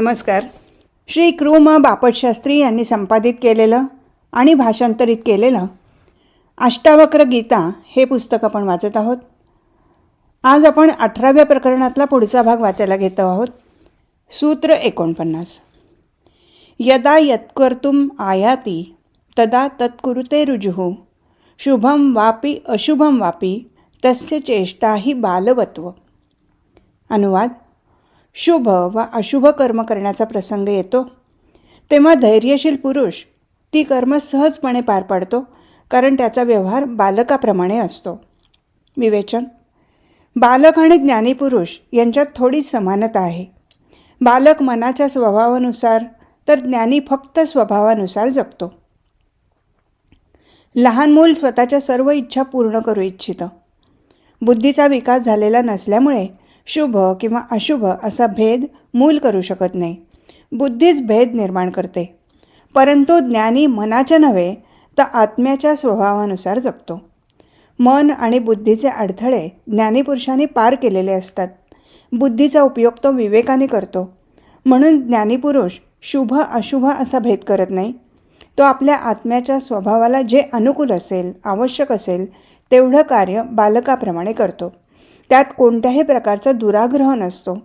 नमस्कार. श्री कृ म बापटशास्त्री यांनी संपादित केलेलं आणि भाषांतरित केलेलं अष्टावक्र गीता हे पुस्तक आपण वाचत आहोत. आज आपण अठराव्या प्रकरणातला पुढचा भाग वाचायला घेतो आहोत. सूत्र एकोणपन्नास. यदा यत्कर्तुम आयाती तदा तत्कुरुते रुजुः शुभम वापी अशुभम वापी तस्य चेष्टा ही बालवत्व. अनुवाद शुभ वा अशुभ कर्म करण्याचा प्रसंग येतो तेव्हा धैर्यशील पुरुष ती कर्म सहजपणे पार पाडतो कारण त्याचा व्यवहार बालकाप्रमाणे असतो. विवेचन. बालक आणि ज्ञानी पुरुष यांच्यात थोडी समानता आहे. बालक मनाच्या स्वभावानुसार तर ज्ञानी फक्त स्वभावानुसार जगतो. लहान मूल स्वतःच्या सर्व इच्छा पूर्ण करू इच्छितं. बुद्धीचा विकास झालेला नसल्यामुळे शुभ किंवा अशुभ असा भेद मूल करू शकत नाही. बुद्धीच भेद निर्माण करते. परंतु ज्ञानी मनाच्या नव्हे तर आत्म्याच्या स्वभावानुसार जगतो. मन आणि बुद्धीचे अडथळे ज्ञानीपुरुषांनी पार केलेले असतात. बुद्धीचा उपयोग तो विवेकाने करतो. म्हणून ज्ञानीपुरुष शुभ अशुभ असा भेद करत नाही. तो आपल्या आत्म्याच्या स्वभावाला जे अनुकूल असेल आवश्यक असेल तेवढं कार्य बालकाप्रमाणे करतो. त्यात कोणत्याही प्रकारचा दुराग्रह नसतो.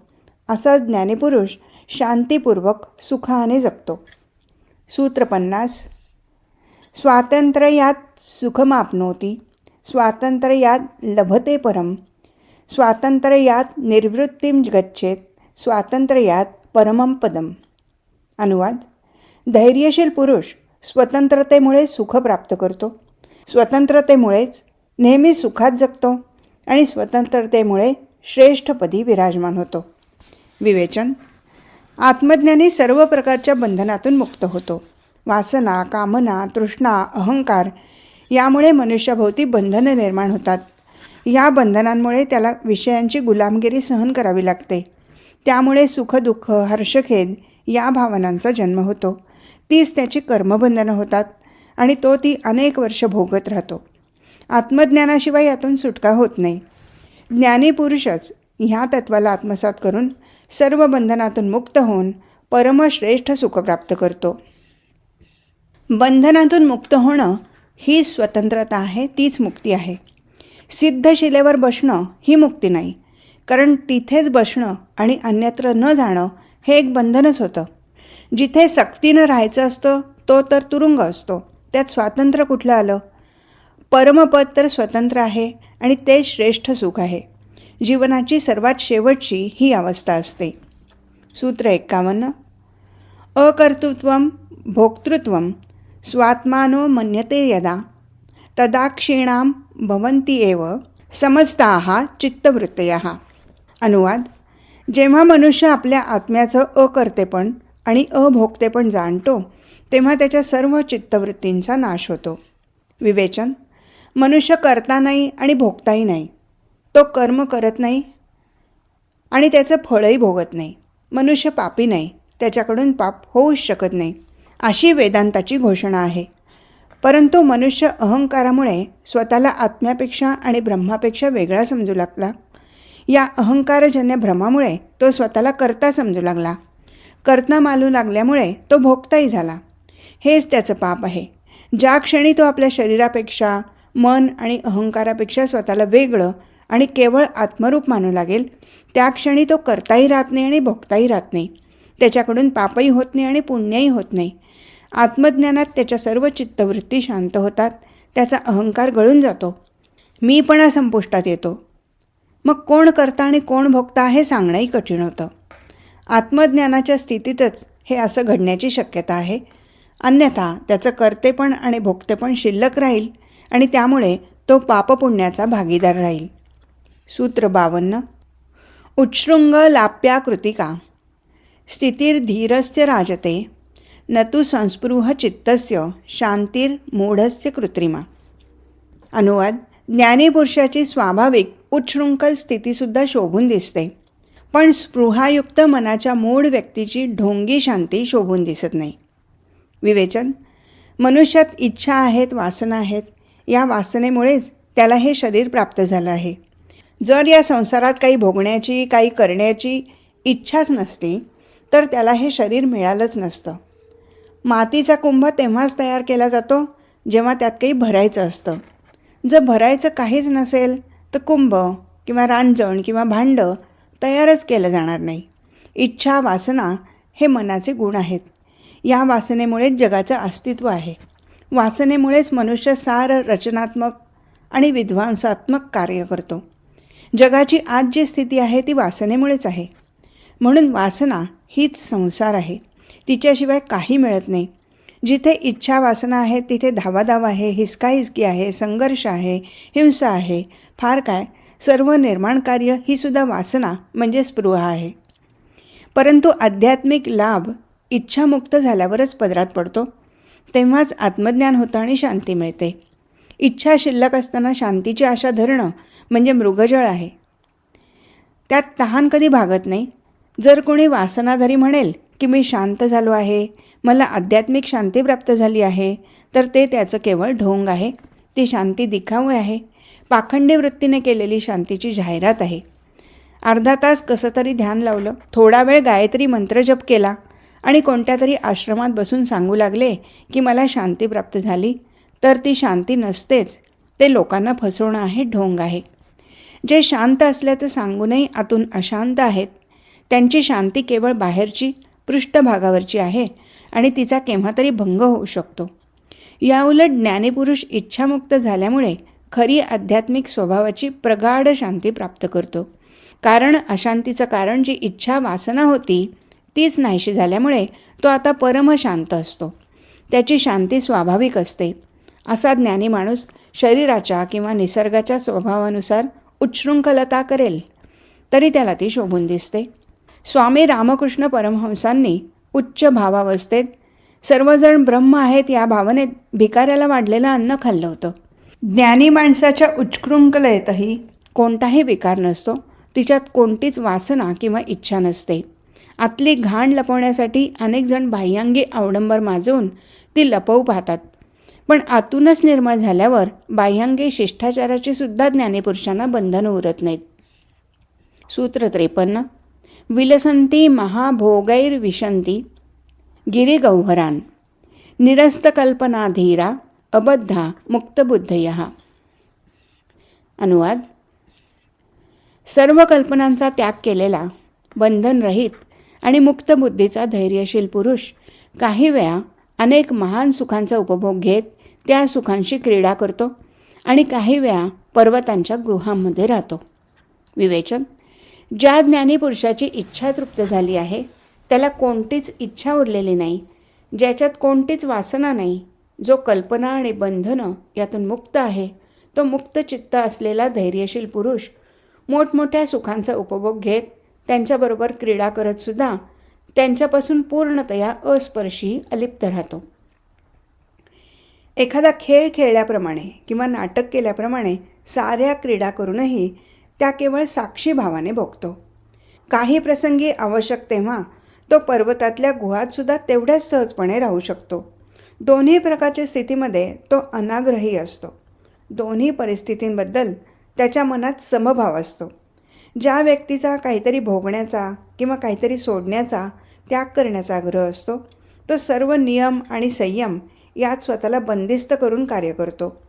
असा ज्ञानीपुरुष शांतीपूर्वक सुखाने जगतो. सूत्र पन्नास. स्वातंत्र्यात सुखमाप्नोती. स्वातंत्र्यात लभते परम. स्वातंत्र्य यात निर्वृत्तीम गच्छेत. स्वातंत्र्यात परमम पदम. अनुवाद. धैर्यशील पुरुष स्वतंत्रतेमुळे सुख प्राप्त करतो. स्वतंत्रतेमुळेच नेहमी सुखात जगतो. आणि स्वतंत्रतेमुळे श्रेष्ठपदी विराजमान होतो. विवेचन. आत्मज्ञानी सर्व प्रकारच्या बंधनातून मुक्त होतो. वासना कामना तृष्णा अहंकार यामुळे मनुष्याभोवती बंधनं निर्माण होतात. या बंधनांमुळे त्याला विषयांची गुलामगिरी सहन करावी लागते. त्यामुळे सुखदुःख हर्षखेद या भावनांचा जन्म होतो. तीच त्याची कर्मबंधनं होतात आणि तो ती अनेक वर्ष भोगत राहतो. आत्मज्ञानाशिवाय यातून सुटका होत नाही. ज्ञानी पुरुषच ह्या तत्वाला आत्मसात करून सर्व बंधनातून मुक्त होऊन परमश्रेष्ठ सुख प्राप्त करतो. बंधनातून मुक्त होणं ही स्वतंत्रता आहे तीच मुक्ती आहे. सिद्ध शिलेवर बसणं ही मुक्ती नाही. कारण तिथेच बसणं आणि अन्यत्र न जाणं हे एक बंधनच होतं. जिथे सक्तीनं राहायचं असतं तो तर तुरुंग असतो. त्यात स्वातंत्र्य कुठलं आलं? परमपद तर स्वतंत्र आहे आणि ते श्रेष्ठ सुख आहे. जीवनाची सर्वात शेवटची ही अवस्था असते. सूत्र एक्कावन्न. अकर्तृत्व भोक्तृत्व स्वात्मानो मन्यते यदा. तदा क्षीणाम भवन्ति एव समजताः चित्तवृत्तया. अनुवाद. जेव्हा मनुष्य आपल्या आत्म्याचं अकर्तेपण आणि अभोगतेपण जाणतो तेव्हा त्याच्या सर्व चित्तवृत्तींचा नाश होतो. विवेचन. मनुष्य करता नाही आणि भोगताही नाही. तो कर्म करत नाही आणि त्याचं फळही भोगत नाही. मनुष्य पापी नाही त्याच्याकडून पाप होऊच शकत नाही अशी वेदांताची घोषणा आहे. परंतु मनुष्य अहंकारामुळे स्वतःला आत्म्यापेक्षा आणि ब्रह्मापेक्षा वेगळा समजू लागला. या अहंकारजन्य भ्रमामुळे तो स्वतःला करता समजू लागला. करता मालू लागल्यामुळे तो भोगताही झाला. हेच त्याचं पाप आहे. ज्या क्षणी तो आपल्या शरीरापेक्षा मन आणि अहंकारापेक्षा स्वतःला वेगळं आणि केवळ आत्मरूप मानू लागेल. त्या क्षणी तो करताही राहत नाही आणि भोगताही राहत नाही. त्याच्याकडून पापही होत नाही आणि पुण्यही होत नाही. आत्मज्ञानात त्याच्या सर्व चित्तवृत्ती शांत होतात. त्याचा अहंकार गळून जातो. मीपणा संपुष्टात येतो. मग कोण करता आणि कोण भोगता हे सांगणंही कठीण होतं. आत्मज्ञानाच्या स्थितीतच हे असं घडण्याची शक्यता आहे. अन्यथा त्याचं कर्तेपण आणि भोगतेपण शिल्लक राहील. आणि त्यामुळे तो पापपुण्याचा भागीदार राहील. सूत्र बावन्न. उच्छृंग लाप्या कृतिका स्थितीर्धीरस्य राजते न तु संस्पृह चित्तस्य शांतीर्मूढस्य कृत्रिमा. अनुवाद. ज्ञानीपुरुषाची स्वाभाविक उच्छृंखल स्थितीसुद्धा शोभून दिसते पण स्पृहायुक्त मनाच्या मूढ व्यक्तीची ढोंगी शांती शोभून दिसत नाही. विवेचन. मनुष्यात इच्छा आहेत वासना आहेत या वासनेमुळेच त्याला हे शरीर प्राप्त झालं आहे. जर या संसारात काही भोगण्याची काही करण्याची इच्छाच नसती तर त्याला हे शरीर मिळालंच नसतं. मातीचा कुंभ तेव्हाच तयार केला जातो जेव्हा त्यात काही भरायचं असतं. जर भरायचं काहीच नसेल तर कुंभ किंवा रांजण किंवा भांडं तयारच केलं जाणार नाही. इच्छा वासना हे मनाचे गुण आहेत. या वासनेमुळेच जगाचं अस्तित्व आहे. वासनेमुळेच मनुष्य सार रचनात्मक आणि विध्वंसात्मक कार्य करतो. जगाची आज जी स्थिती आहे ती वासनेमुळेच आहे. म्हणून वासना हीच संसार आहे. तिच्याशिवाय काही मिळत नाही. जिथे इच्छा वासना आहे तिथे धावाधाव आहे हिसकाहिसकी आहे संघर्ष आहे हिंसा आहे. फार काय? सर्व निर्माण कार्य ही सुद्धा वासना म्हणजे स्पृहा आहे. परंतु आध्यात्मिक लाभ इच्छामुक्त झाल्यावरच पदरात पडतो. तेव्हाच आत्मज्ञान होतं आणि शांती मिळते. इच्छा शिल्लक असताना शांतीची आशा धरणं म्हणजे मृगजळ आहे. त्यात तहान कधी भागत नाही. जर कोणी वासनाधारी म्हणेल की मी शांत झालो आहे मला आध्यात्मिक शांती प्राप्त झाली आहे तर ते त्याचं केवळ ढोंग आहे. ती शांती दिखावं आहे. पाखंडी वृत्तीने केलेली शांतीची जाहिरात आहे. अर्धा तास कसं तरी ध्यान लावलं थोडा वेळ गायत्री मंत्र जप केला आणि कोणत्या तरी आश्रमात बसून सांगू लागले की मला शांती प्राप्त झाली. तर ती शांती नसतेच. ते लोकांना फसवणं आहे ढोंग आहे. जे शांत असल्याचं सांगूनही आतून अशांत आहेत. त्यांची शांती केवळ बाहेरची पृष्ठभागावरची आहे आणि तिचा केव्हा तरी भंग होऊ शकतो. याउलट ज्ञानीपुरुष इच्छामुक्त झाल्यामुळे खरी आध्यात्मिक स्वभावाची प्रगाढ शांती प्राप्त करतो. कारण अशांतीचं कारण जी इच्छा वासना होती तीच नाहीशी झाल्यामुळे तो आता परमशांत असतो. त्याची शांती स्वाभाविक असते. असा ज्ञानी माणूस शरीराच्या किंवा निसर्गाच्या स्वभावानुसार उच्छृंखलता करेल तरी त्याला ती शोभून दिसते. स्वामी रामकृष्ण परमहंसांनी उच्च भावावस्थेत सर्वजण ब्रह्म आहेत या भावनेत भिकाऱ्याला वाढलेलं अन्न खाल्लं होतं. ज्ञानी माणसाच्या उच्चृंखलतेतही कोणताही विकार नसतो. तिच्यात कोणतीच वासना किंवा इच्छा नसते. आतली घाण लपवण्यासाठी अनेक जण बाह्यांगी अवडंबर माजवून ती लपवू पाहतात. पण आतूनच निर्मळ झाल्यावर बाह्यांगी शिष्टाचाराची सुद्धा ज्ञानीपुरुषांना बंधनं उरत नाहीत. सूत्र त्रेपन्न. विलसंती महाभोगैर्विशंती गिरिगौहरान. निरस्तकल्पनाधीरा अबद्धा मुक्तबुद्धय. अनुवाद. सर्व कल्पनांचा त्याग केलेला बंधनरहित आणि मुक्त बुद्धीचा धैर्यशील पुरुष काही वेळा अनेक महान सुखांचा उपभोग घेत त्या सुखांशी क्रीडा करतो आणि काही वेळा पर्वतांच्या गृहांमध्ये राहतो. विवेचन. ज्या ज्ञानी पुरुषाची इच्छा तृप्त झाली आहे त्याला कोणतीच इच्छा उरलेली नाही ज्याच्यात कोणतीच वासना नाही जो कल्पना आणि बंधनं यातून मुक्त आहे तो मुक्त चित्त असलेला धैर्यशील पुरुष मोठमोठ्या सुखांचा उपभोग घेत त्यांच्याबरोबर क्रीडा करतसुद्धा त्यांच्यापासून पूर्णतया अस्पर्शी अलिप्त राहतो. एखादा खेळ खेळल्याप्रमाणे किंवा नाटक केल्याप्रमाणे साऱ्या क्रीडा करूनही त्या केवळ साक्षी भावाने भोगतो. काही प्रसंगी आवश्यक तेव्हा तो पर्वतातल्या गुहातसुद्धा तेवढ्याच सहजपणे राहू शकतो. दोन्ही प्रकारच्या स्थितीमध्ये तो अनाग्रही असतो. दोन्ही परिस्थितींबद्दल त्याच्या मनात समभाव असतो. ज्या व्यक्तीचा काहीतरी भोगण्याचा किंवा काहीतरी सोडण्याचा त्याग करण्याचा आग्रह असतो तो सर्व नियम आणि संयम यात स्वतःला बंदिस्त करून कार्य करतो.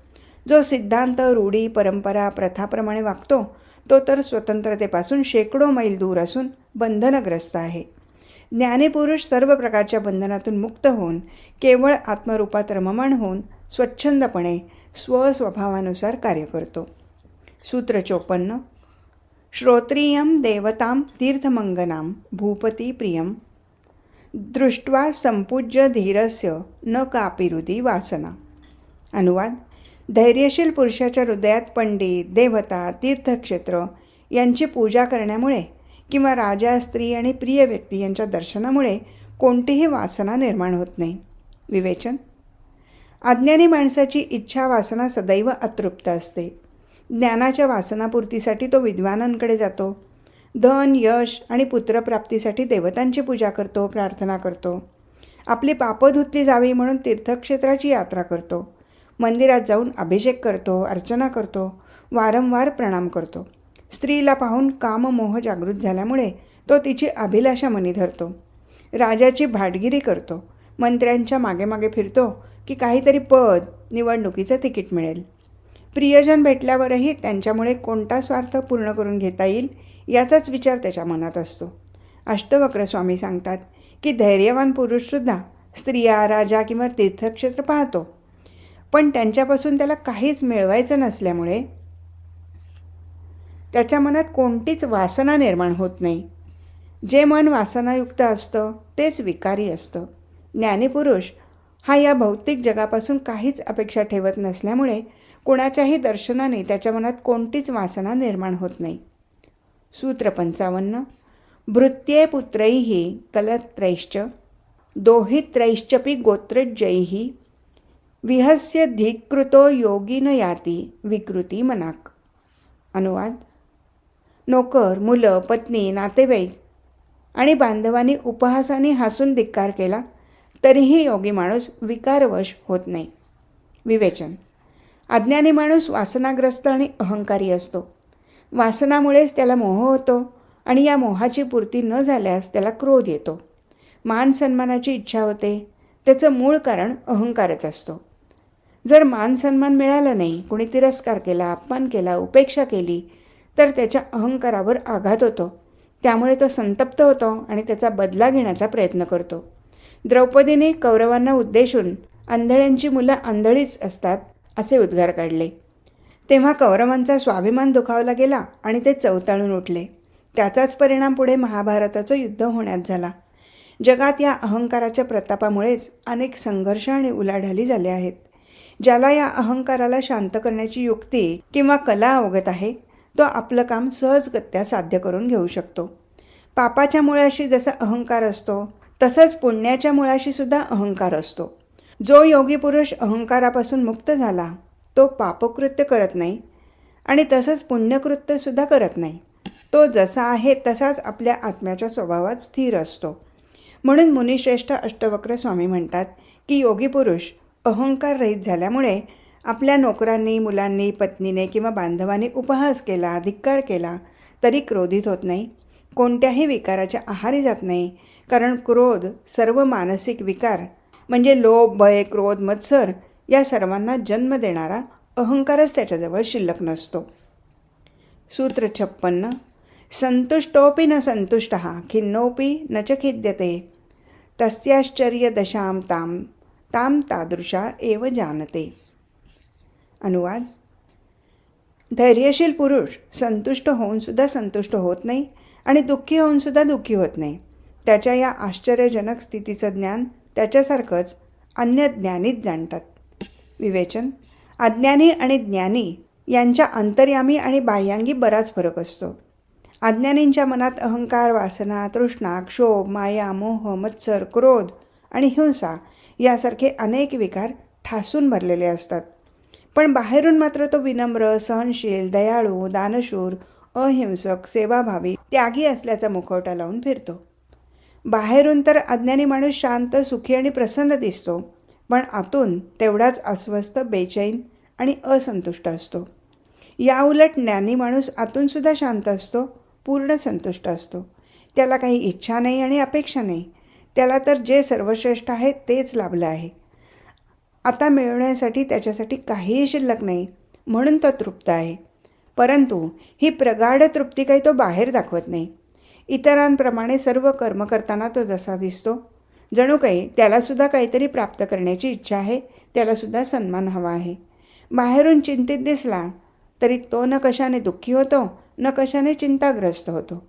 जो सिद्धांत रूढी परंपरा प्रथाप्रमाणे वागतो तो तर स्वतंत्रतेपासून शेकडो मैल दूर असून बंधनग्रस्त आहे. ज्ञानीपुरुष सर्व प्रकारच्या बंधनातून मुक्त होऊन केवळ आत्मरूपात रममाण होऊन स्वच्छंदपणे स्वस्वभावानुसार कार्य करतो. सूत्र चोपन्न श्रोत्रियं देवतां तीर्थमंगनां भूपती प्रियं। दृष्ट्वा संपूज्य धीरस्य न कापिरुदी वासना। अनुवाद। धैर्यशील पुरुषाच्या हृदयात पंडित देवता तीर्थक्षेत्र यांची पूजा करण्यामुळे किंवा राजा स्त्री आणि प्रिय व्यक्ती यांच्या दर्शनामुळे कोणतीही वासना निर्माण होत नाही. विवेचन. अज्ञानी माणसाची इच्छा वासना सदैव अतृप्त असते. ज्ञानाच्या वासनापूर्तीसाठी तो विद्वानांकडे जातो. धन यश आणि पुत्रप्राप्तीसाठी देवतांची पूजा करतो प्रार्थना करतो. आपली पापं धुतली जावी म्हणून तीर्थक्षेत्राची यात्रा करतो. मंदिरात जाऊन अभिषेक करतो अर्चना करतो वारंवार प्रणाम करतो. स्त्रीला पाहून काममोह जागृत झाल्यामुळे तो तिची अभिलाषा मनी धरतो. राजाची भाटगिरी करतो. मंत्र्यांच्या मागे मागे फिरतो की काहीतरी पद निवडणुकीचं तिकीट मिळेल. प्रियजन भेटल्यावरही त्यांच्यामुळे कोणता स्वार्थ पूर्ण करून घेता येईल याचाच विचार त्याच्या मनात असतो. अष्टवक्र स्वामी सांगतात की धैर्यवान पुरुषसुद्धा स्त्रिया राजा किंवा तीर्थक्षेत्र पाहतो. पण त्यांच्यापासून त्याला काहीच मिळवायचं नसल्यामुळे त्याच्या मनात कोणतीच वासना निर्माण होत नाही. जे मन वासनायुक्त असतं तेच विकारी असतं. ज्ञानीपुरुष हा या भौतिक जगापासून काहीच अपेक्षा ठेवत नसल्यामुळे कोणाच्याही दर्शनाने त्याच्या मनात कोणतीच वासना निर्माण होत नाही. सूत्र पंचावन्न. भृत्ये पुत्रैः कलत्रैश्च. दोहित्रैश्चपि गोत्रजैः विहस्य धिकृतो योगी न याती विकृती मनाक. अनुवाद. नोकर मुलं पत्नी नातेवाईक आणि बांधवांनी उपहासाने हसून धिक्कार केला तरीही योगी माणूस विकारवश होत नाही. विवेचन. अज्ञानी माणूस वासनाग्रस्त आणि अहंकारी असतो. वासनामुळेच त्याला मोह होतो आणि या मोहाची पूर्ती न झाल्यास त्याला क्रोध येतो. मान सन्मानाची इच्छा होते. त्याचं मूळ कारण अहंकारच असतो. जर मान सन्मान मिळाला नाही कोणी तिरस्कार केला अपमान केला उपेक्षा केली तर त्याच्या अहंकारावर आघात होतो. त्यामुळे तो संतप्त होतो आणि त्याचा बदला घेण्याचा प्रयत्न करतो. द्रौपदीने कौरवांना उद्देशून आंधळ्यांची मुलं आंधळीच असतात असे उद्गार काढले. तेव्हा कौरवांचा स्वाभिमान दुखावला गेला आणि ते चवताळून उठले. त्याचाच परिणाम पुढे महाभारताचं युद्ध होण्यात झाला. जगात या अहंकाराच्या प्रतापामुळेच अनेक संघर्ष आणि उलाढाली झाले आहेत. ज्याला या अहंकाराला शांत करण्याची युक्ती किंवा कला अवगत आहे तो आपलं काम सहजगत्या साध्य करून घेऊ शकतो. पापाच्या मुळाशी जसा अहंकार असतो तसंच पुण्याच्या मुळाशी सुद्धा अहंकार असतो. जो योगी पुरुष अहंकारापासून मुक्त झाला तो पापकृत्य करत नाही आणि तसंच पुण्यकृत्यसुद्धा करत नाही. तो जसा आहे तसाच आपल्या आत्म्याच्या स्वभावात स्थिर असतो. म्हणून मुनिश्रेष्ठ अष्टवक्र स्वामी म्हणतात की योगी पुरुष अहंकार रहित झाल्यामुळे आपल्या नोकरांनी मुलांनी पत्नीने किंवा बांधवांनी उपहास केला धिक्कार केला तरी क्रोधित होत नाही. कोणत्याही विकाराच्या आहारी जात नाही कारण क्रोध सर्व मानसिक विकार म्हणजे लोभ भय क्रोध मत्सर या सर्वांना जन्म देणारा अहंकारच त्याच्याजवळ शिल्लक नसतो. सूत्र छप्पन्न संतुष्टोपी न संतुष्ट खिन्नोपी न च खिद्यते. तस्याश्चर्य दशाम ताम ताम तादृशा एव जानते. अनुवाद. धैर्यशील पुरुष संतुष्ट होऊनसुद्धा संतुष्ट होत नाही आणि दुःखी होऊनसुद्धा दुःखी होत नाही. त्याच्या या आश्चर्यजनक स्थितीचं ज्ञान त्याच्यासारखंच अन्य ज्ञानीच जाणतात. विवेचन अज्ञानी आणि ज्ञानी यांच्या अंतर्यामी आणि बाह्यांगी बराच फरक असतो. अज्ञानींच्या मनात अहंकार वासना तृष्णा क्षोभ माया मोह मत्सर क्रोध आणि हिंसा यासारखे अनेक विकार ठासून भरलेले असतात. पण बाहेरून मात्र तो विनम्र सहनशील दयाळू दानशूर अहिंसक सेवाभावी त्यागी असल्याचा मुखवटा लावून फिरतो. बाहेरून तर अज्ञानी माणूस शांत सुखी आणि प्रसन्न दिसतो पण आतून तेवढाच अस्वस्थ बेचैन आणि असंतुष्ट असतो. याउलट ज्ञानी माणूस आतूनसुद्धा शांत असतो पूर्ण संतुष्ट असतो. त्याला काही इच्छा नाही आणि अपेक्षा नाही. त्याला तर जे सर्वश्रेष्ठ आहे तेच लाभलं आहे. आता मिळवण्यासाठी त्याच्यासाठी काहीही शिल्लक नाही म्हणून तो तृप्त आहे. परंतु ही प्रगाढ तृप्ती काही तो बाहेर दाखवत नाही. इतरांप्रमाणे सर्व कर्म करताना तो जसा दिसतो. जणू काही त्यालासुद्धा काहीतरी प्राप्त करण्याची इच्छा आहे त्यालासुद्धा सन्मान हवा आहे. बाहेरून चिंतित दिसला तरी तो न कशाने दुःखी होतो न कशाने चिंताग्रस्त होतो.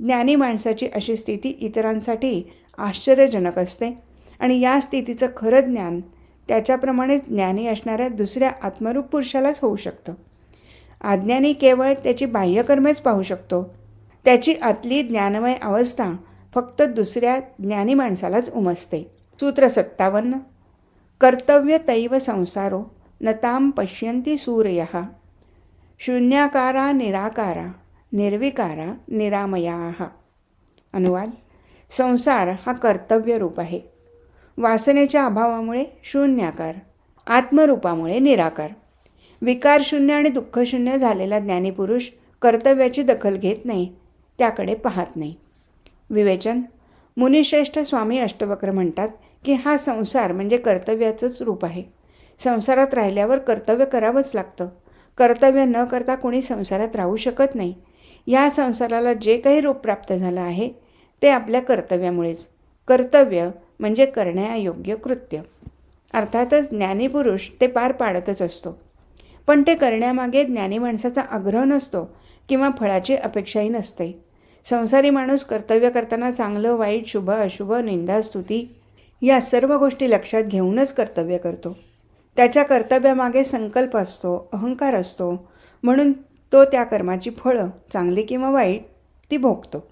ज्ञानी माणसाची अशी स्थिती इतरांसाठी आश्चर्यजनक असते आणि या स्थितीचं खरं ज्ञान त्याच्याप्रमाणे ज्ञानी असणाऱ्या दुसऱ्या आत्मरूप पुरुषालाच होऊ शकतं. अज्ञानी केवळ त्याची बाह्यकर्मेच पाहू शकतो त्याची आतली ज्ञानमय अवस्था फक्त दुसऱ्या ज्ञानी माणसालाच उमसते सूत्र सत्तावन्न. कर्तव्य तैव संसारो नताम पश्यंती सूर्य. शून्याकारा निराकारा निर्विकारा निरामया. अनुवाद. संसार हा कर्तव्यरूप आहे. वासनेच्या अभावामुळे शून्याकार आत्मरूपामुळे निराकार. विकारशून्य आणि दुःखशून्य झालेला ज्ञानीपुरुष कर्तव्याची दखल घेत नाही त्याकडे पाहत नाही. विवेचन मुनिश्रेष्ठ स्वामी अष्टवक्र म्हणतात की हा संसार म्हणजे कर्तव्याचंच रूप आहे. संसारात राहिल्यावर कर्तव्य करावंच लागतं. कर्तव्य न करता कोणी संसारात राहू शकत नाही. या संसाराला जे काही रूप प्राप्त झालं आहे ते आपल्या कर्तव्यामुळेच. कर्तव्य म्हणजे करण्यायोग्य कृत्य. अर्थातच ज्ञानीपुरुष ते पार पाडतच असतो. पण ते करण्यामागे ज्ञानी माणसाचा आग्रह नसतो किंवा फळाची अपेक्षाही नसते. संसारी माणूस कर्तव्य करताना चांगलं वाईट शुभ अशुभ निंदा स्तुती या सर्व गोष्टी लक्षात घेऊनच कर्तव्य करतो. त्याच्या कर्तव्यामागे संकल्प असतो अहंकार असतो. म्हणून तो त्या कर्माची फळं चांगली किंवा वाईट ती भोगतो.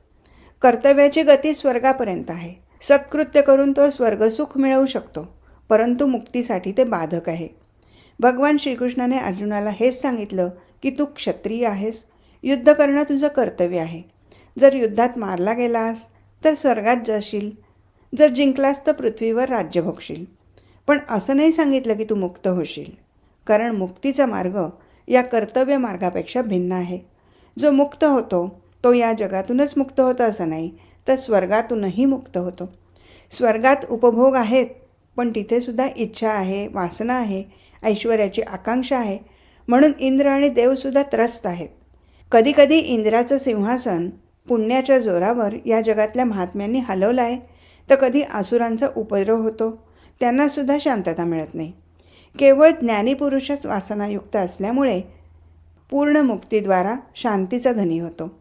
कर्तव्याची गती स्वर्गापर्यंत आहे. सत्कृत्य करून तो स्वर्गसुख मिळवू शकतो. परंतु मुक्तीसाठी ते बाधक आहे. भगवान श्रीकृष्णाने अर्जुनाला हेच सांगितलं की तू क्षत्रिय आहेस. युद्ध करणं तुझं कर्तव्य आहे. जर युद्धात मारला गेलास तर स्वर्गात जाशील. जर जिंकलास तर पृथ्वीवर राज्य भोगशील. पण असं नाही सांगितलं की तू मुक्त होशील. कारण मुक्तीचा मार्ग या कर्तव्य मार्गापेक्षा भिन्न आहे. जो मुक्त होतो तो या जगातूनच मुक्त होतो असं नाही तर स्वर्गातूनही मुक्त होतो. स्वर्गात उपभोग आहेत पण तिथेसुद्धा इच्छा आहे वासना आहे ऐश्वर्याची आकांक्षा आहे. म्हणून इंद्र आणि देवसुद्धा त्रस्त आहेत. कधीकधी इंद्राचं सिंहासन पुण्याच्या जोरावर या जगातल्या महात्म्यांनी हलवला आहे तर कधी आसुरांचा उपद्रव होतो त्यांनासुद्धा शांतता मिळत नाही. केवळ ज्ञानीपुरुषच वासनायुक्त असल्यामुळे पूर्ण मुक्तीद्वारा शांतीचा धनी होतो.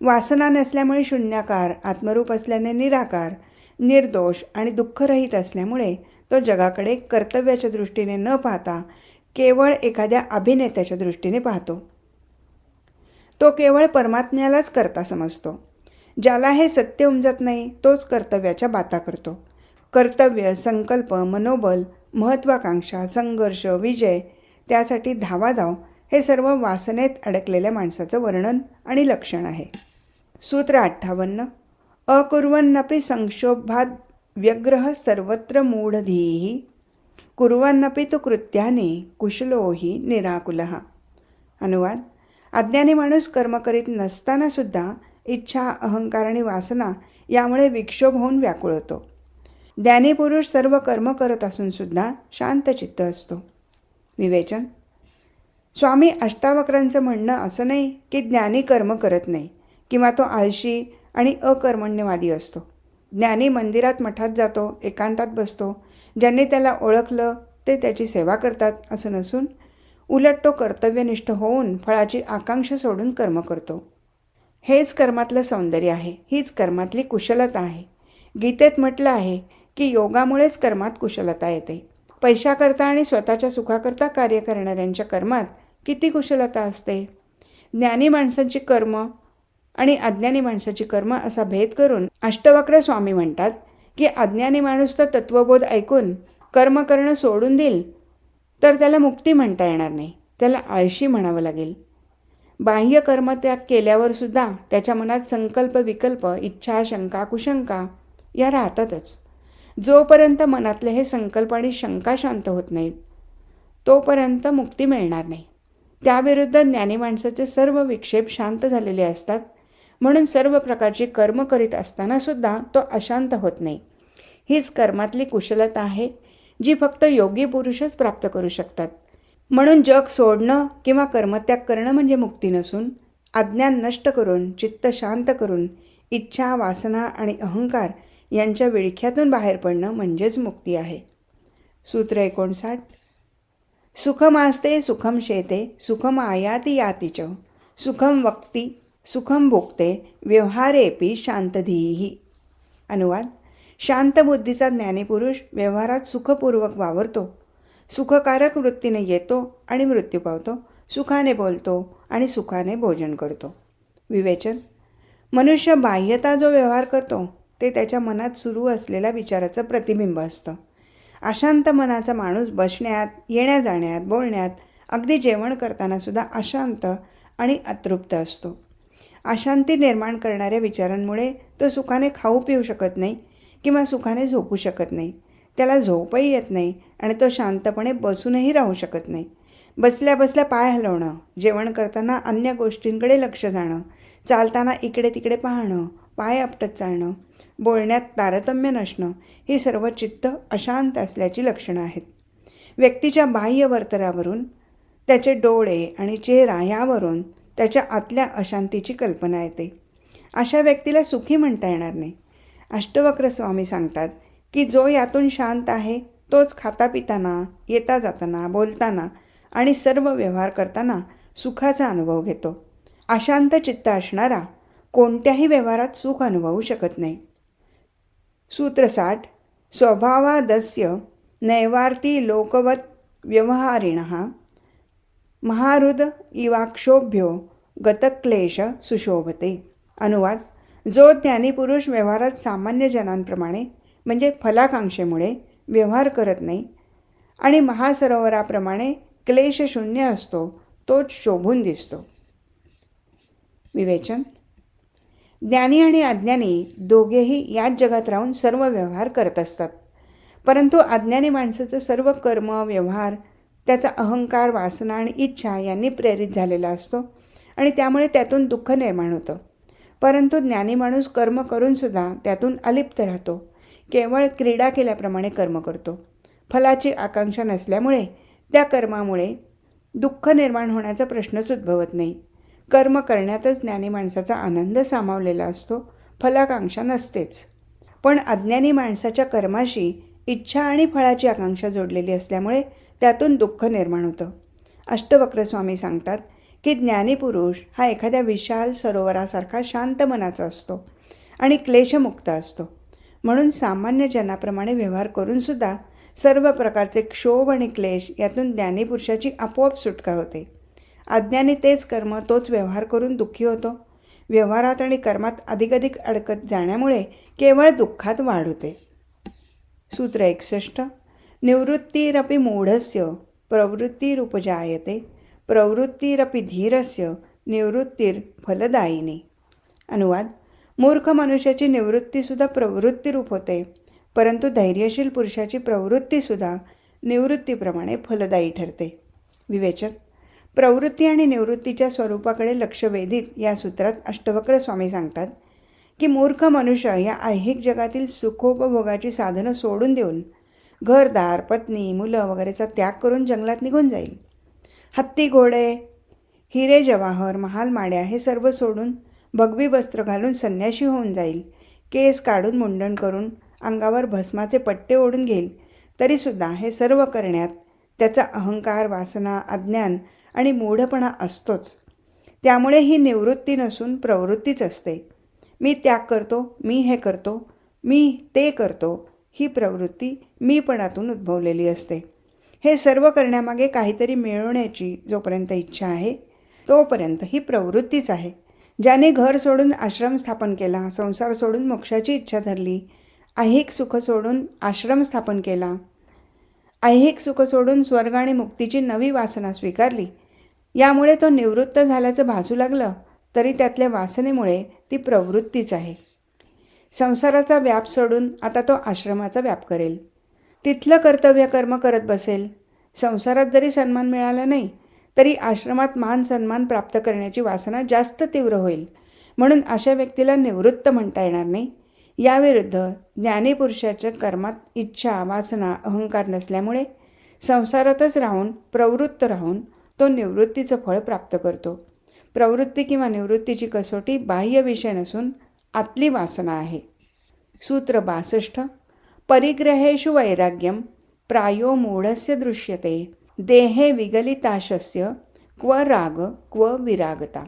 वासना नसल्यामुळे शून्याकार आत्मरूप असल्याने निराकार निर्दोष आणि दुःखरहित असल्यामुळे तो जगाकडे कर्तव्याच्या दृष्टीने न पाहता केवळ एखाद्या अभिनेत्याच्या दृष्टीने पाहतो. तो केवळ परमात्म्यालाच करता समजतो. ज्याला हे सत्य उमजत नाही तोच कर्तव्याच्या बाता करतो. कर्तव्य संकल्प मनोबल महत्त्वाकांक्षा संघर्ष विजय त्यासाठी धावाधाव हे सर्व वासनेत अडकलेल्या माणसाचं वर्णन आणि लक्षण आहे. सूत्र अठ्ठावन्न अकुर्वन्नपि संक्षोभात व्यग्रह सर्वत्र मूढधीही कुर्वन्नपि तु कृत्याने कुशलोही निराकुलः। अनुवाद अज्ञानी माणूस कर्म करीत नसतानासुद्धा इच्छा अहंकार आणि वासना यामुळे विक्षोभ होऊन व्याकुळ होतो. ज्ञानी पुरुष सर्व कर्म करत असूनसुद्धा शांतचित्त असतो. विवेचन. स्वामी अष्टावक्रांचं म्हणणं असं नाही की ज्ञानी कर्म करत नाही किंवा तो आळशी आणि अकर्मण्यवादी असतो. ज्ञानी मंदिरात मठात जातो एकांतात बसतो. ज्यांनी त्याला ओळखलं ते त्याची सेवा करतात असं नसून उलट तो कर्तव्यनिष्ठ होऊन फळाची आकांक्षा सोडून कर्म करतो. हेच कर्मातलं सौंदर्य आहे. हीच कर्मातली कुशलता आहे. गीतेत म्हटलं आहे की योगामुळेच कर्मात कुशलता येते. पैशाकरता आणि स्वतःच्या सुखाकरता कार्य करणाऱ्यांच्या कर्मात किती कुशलता असते? ज्ञानी माणसांची कर्म आणि अज्ञानी माणसाची कर्म असा भेद करून अष्टवक्र स्वामी म्हणतात की अज्ञानी माणूस तर तत्वबोध ऐकून कर्म करणं सोडून देईल तर त्याला मुक्ती म्हणता येणार नाही. त्याला आळशी म्हणावं लागेल. बाह्य कर्मत्याग केल्यावर सुद्धा त्याच्या मनात संकल्प विकल्प इच्छा शंका कुशंका या राहतातच. जोपर्यंत मनातले हे संकल्प आणि शंका शांत होत नाहीत तोपर्यंत मुक्ती मिळणार नाही. त्याविरुद्ध ज्ञानी माणसाचे सर्व विक्षेप शांत झालेले असतात. म्हणून सर्व प्रकारची कर्म करीत असतानासुद्धा तो अशांत होत नाही. हीच कर्मातली कुशलता आहे. जी फक्त योग्य पुरुषच प्राप्त करू शकतात. म्हणून जग सोडणं किंवा कर्मत्याग करणं म्हणजे मुक्ती नसून अज्ञान नष्ट करून चित्त शांत करून इच्छा वासना आणि अहंकार यांच्या विळख्यातून बाहेर पडणं म्हणजेच मुक्ती आहे. सूत्र एकोणसाठ. सुखमास्ते सुखम शेते सुखम आयाती यातीच सुखम वक्ती सुखम भोगते व्यवहारेपी शांतधीही. अनुवाद. शांत बुद्धीचा ज्ञानीपुरुष व्यवहारात सुखपूर्वक वावरतो. सुखकारक वृत्तीने येतो आणि मृत्यू पावतो. सुखाने बोलतो आणि सुखाने भोजन करतो. विवेचन. मनुष्य बाह्यता जो व्यवहार करतो ते त्याच्या मनात सुरू असलेल्या विचाराचं प्रतिबिंब असतं. अशांत मनाचा माणूस बसण्यात येण्या जाण्यात बोलण्यात अगदी जेवण करतानासुद्धा अशांत आणि अतृप्त असतो. अशांती निर्माण करणाऱ्या विचारांमुळे तो सुखाने खाऊ पिऊ शकत नाही किंवा सुखाने झोपू शकत नाही. त्याला झोपही येत नाही आणि तो शांतपणे बसूनही राहू शकत नाही. बसल्या बसल्या पाय हलवणं जेवण करताना अन्य गोष्टींकडे लक्ष जाणं चालताना इकडे तिकडे पाहणं पाय आपटत चालणं बोलण्यात तारतम्य नसणं ही सर्व चित्त अशांत असल्याची लक्षणं आहेत. व्यक्तीच्या बाह्य वर्तनावरून त्याचे डोळे आणि चेहरा यावरून त्याच्या आतल्या अशांतीची कल्पना येते. अशा व्यक्तीला सुखी म्हणता येणार नाही. अष्टवक्र स्वामी सांगतात की जो यातून शांत आहे तोच खाता पिताना येता जाताना बोलताना आणि सर्व व्यवहार करताना सुखाचा अनुभव घेतो. अशांत चित्त असणारा कोणत्याही व्यवहारात सुख अनुभवू शकत नाही. सूत्रसाठ स्वभावादस्य नैवार्थी लोकवत व्यवहारिण महारुद इवाक्षोभ्यो गतक्लेश सुशोभते. अनुवाद जो ज्ञानी पुरुष व्यवहारात सामान्य जनांप्रमाणे म्हणजे फलाकांक्षेमुळे व्यवहार करत नाही आणि महासरोवराप्रमाणे क्लेशशून्य असतो तोच शोभून दिसतो. विवेचन. ज्ञानी आणि अज्ञानी दोघेही याच जगात राहून सर्व व्यवहार करत असतात. परंतु अज्ञानी माणसाचं सर्व कर्म व्यवहार त्याचा अहंकार वासना आणि इच्छा यांनी प्रेरित झालेला असतो आणि त्यामुळे त्यातून दुःख निर्माण होतं. परंतु ज्ञानी माणूस कर्म करूनसुद्धा त्यातून अलिप्त राहतो. केवळ क्रीडा केल्याप्रमाणे कर्म करतो. फलाची आकांक्षा नसल्यामुळे त्या कर्मामुळे दुःख निर्माण होण्याचा प्रश्नच उद्भवत नाही. कर्म करण्यातच ज्ञानी माणसाचा आनंद सामावलेला असतो. फलाकांक्षा नसतेच. पण अज्ञानी माणसाच्या कर्माशी इच्छा आणि फळाची आकांक्षा जोडलेली असल्यामुळे त्यातून दुःख निर्माण होतं. अष्टवक्र स्वामी सांगतात की ज्ञानीपुरुष हा एखाद्या विशाल सरोवरासारखा शांत मनाचा असतो आणि क्लेशमुक्त असतो. म्हणून सामान्य जनाप्रमाणे व्यवहार करूनसुद्धा सर्व प्रकारचे क्षोभ आणि क्लेश यातून ज्ञानीपुरुषाची आपोआप सुटका होते. अज्ञानी तेच कर्म तोच व्यवहार करून दुःखी होतो. व्यवहारात आणि कर्मात अधिकाधिक अडकत जाण्यामुळे केवळ दुःखात वाढ होते. सूत्र एकसष्ट. निवृत्तीरपी मूढस्य प्रवृत्तिरुपजायते. प्रवृत्तीरपी धीरस्य निवृत्तीर फलदायिनी. अनुवाद मूर्ख मनुष्याची निवृत्तीसुद्धा प्रवृत्तीरूप होते परंतु धैर्यशील पुरुषाची प्रवृत्तीसुद्धा निवृत्तीप्रमाणे फलदायी ठरते. विवेचन प्रवृत्ती आणि निवृत्तीच्या स्वरूपाकडे लक्ष वेधित या सूत्रात अष्टवक्र स्वामी सांगतात की मूर्ख मनुष्य या ऐहिक जगातील सुखोपभोगाची साधनं सोडून देऊन घरदार पत्नी मुलं वगैरेचा त्याग करून जंगलात निघून जाईल. हत्ती घोडे हिरे जवाहर महाल माड्या हे सर्व सोडून भगवी वस्त्र घालून संन्याशी होऊन जाईल. केस काढून मुंडण करून अंगावर भस्माचे पट्टे ओढून घेईल. तरीसुद्धा हे सर्व करण्यात त्याचा अहंकार वासना अज्ञान आणि मूढपणा असतोच. त्यामुळे ही निवृत्ती नसून प्रवृत्तीच असते. मी त्याग करतो मी हे करतो मी ते करतो ही प्रवृत्ती मीपणातून उद्भवलेली असते. हे सर्व करण्यामागे काहीतरी मिळवण्याची जोपर्यंत इच्छा आहे तोपर्यंत ही प्रवृत्तीच आहे. ज्याने घर सोडून आश्रम स्थापन केला संसार सोडून मोक्षाची इच्छा धरली ऐहिक सुख सोडून आश्रम स्थापन केला ऐहिक सुख सोडून स्वर्ग आणि मुक्तीची नवी वासना स्वीकारली यामुळे तो निवृत्त झाल्याचं भासू लागलं तरी त्यातल्या वासनेमुळे ती प्रवृत्तीच आहे. संसाराचा व्याप सोडून आता तो आश्रमाचा व्याप करेल. तिथलं कर्तव्य कर्म करत बसेल. संसारात जरी सन्मान मिळाला नाही तरी आश्रमात मान सन्मान प्राप्त करण्याची वासना जास्त तीव्र होईल. म्हणून अशा व्यक्तीला निवृत्त म्हणता येणार नाही. याविरुद्ध ज्ञानीपुरुषाच्या कर्मात इच्छा वासना अहंकार नसल्यामुळे संसारातच राहून प्रवृत्त राहून तो निवृत्तीचं फळ प्राप्त करतो. प्रवृत्ती किंवा निवृत्तीची कसोटी बाह्य विषय नसून आतली वासना आहे. सूत्र बासष्ट परिग्रहेषु वैराग्यं प्रायो मूढस्य दृश्यते। देहे विगलिताशस्य क्व राग क्व विरागता।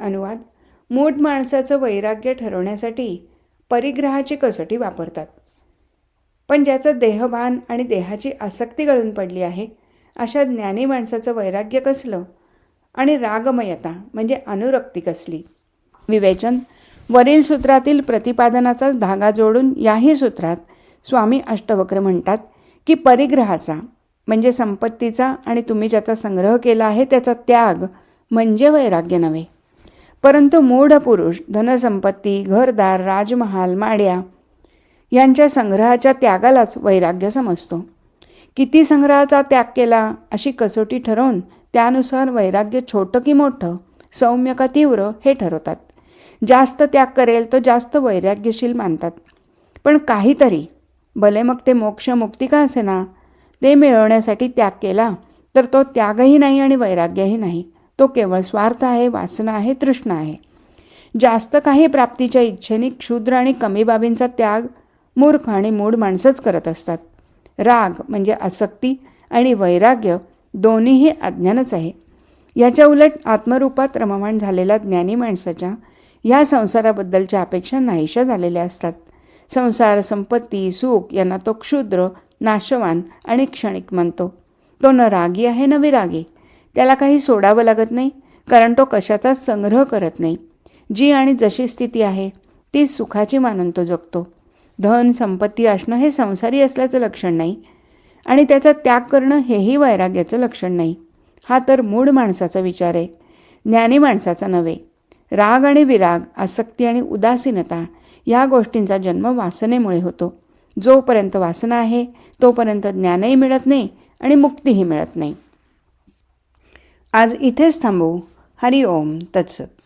अनुवाद मूढ माणसाचं वैराग्य ठरवण्यासाठी परिग्रहाची कसोटी वापरतात। पण ज्याचं देहभान आणि देहाची आसक्ती गळून पडली आहे अशा ज्ञानी माणसाचं वैराग्य कसलं? आणि रागमयता म्हणजे अनुरक्ती कसली? विवेचन वरील सूत्रातील प्रतिपादनाचाच धागा जोडून याही सूत्रात स्वामी अष्टवक्र म्हणतात की परिग्रहाचा म्हणजे संपत्तीचा आणि तुम्ही ज्याचा संग्रह केला आहे त्याचा त्याग म्हणजे वैराग्य नव्हे. परंतु मूढ पुरुष धनसंपत्ती घरदार राजमहाल माड्या यांच्या संग्रहाच्या त्यागालाच वैराग्य समजतो. किती संग्रहाचा त्याग केला अशी कसोटी ठरवून त्यानुसार वैराग्य छोटं की मोठं सौम्य का तीव्र हे ठरवतात. जास्त त्याग करेल तो जास्त वैराग्यशील मानतात. पण काहीतरी भले मग ते मोक्ष मुक्ती का असे ना ते मिळवण्यासाठी त्याग केला तर तो त्यागही नाही आणि वैराग्यही नाही. तो केवळ स्वार्थ आहे वासना आहे तृष्णा आहे. जास्त काही प्राप्तीच्या इच्छेने क्षुद्र आणि कमी बाबींचा त्याग मूर्ख आणि मूढ माणसंच करत असतात. राग म्हणजे आसक्ती आणि वैराग्य दोन्हीही अज्ञानच आहे. याच्या उलट आत्मरूपात रममाण झालेल्या ज्ञानी माणसाच्या ह्या संसाराबद्दलच्या अपेक्षा नाहीशा झालेल्या असतात. संसार संपत्ती सुख यांना तो क्षुद्र नाशवान आणि क्षणिक म्हणतो तो न रागी आहे न विरागी. त्याला काही सोडावं लागत नाही कारण तो कशाचा संग्रह करत नाही. जी आणि जशी स्थिती आहे ती सुखाची मानून तो जगतो. धन संपत्ती असणं हे संसारी असल्याचं लक्षण नाही. आणि त्याचा त्याग करणं हेही वैराग्याचं लक्षण नाही. हा तर मूढ माणसाचा विचार आहे ज्ञानी माणसाचा नव्हे. राग आणि विराग आसक्ती आणि उदासीनता या गोष्टींचा जन्म वासनेमुळे होतो. जोपर्यंत वासना आहे तोपर्यंत ज्ञानही मिळत नाही आणि मुक्तीही मिळत नाही. आज इथेच थांबू. हरिओम तत्सत.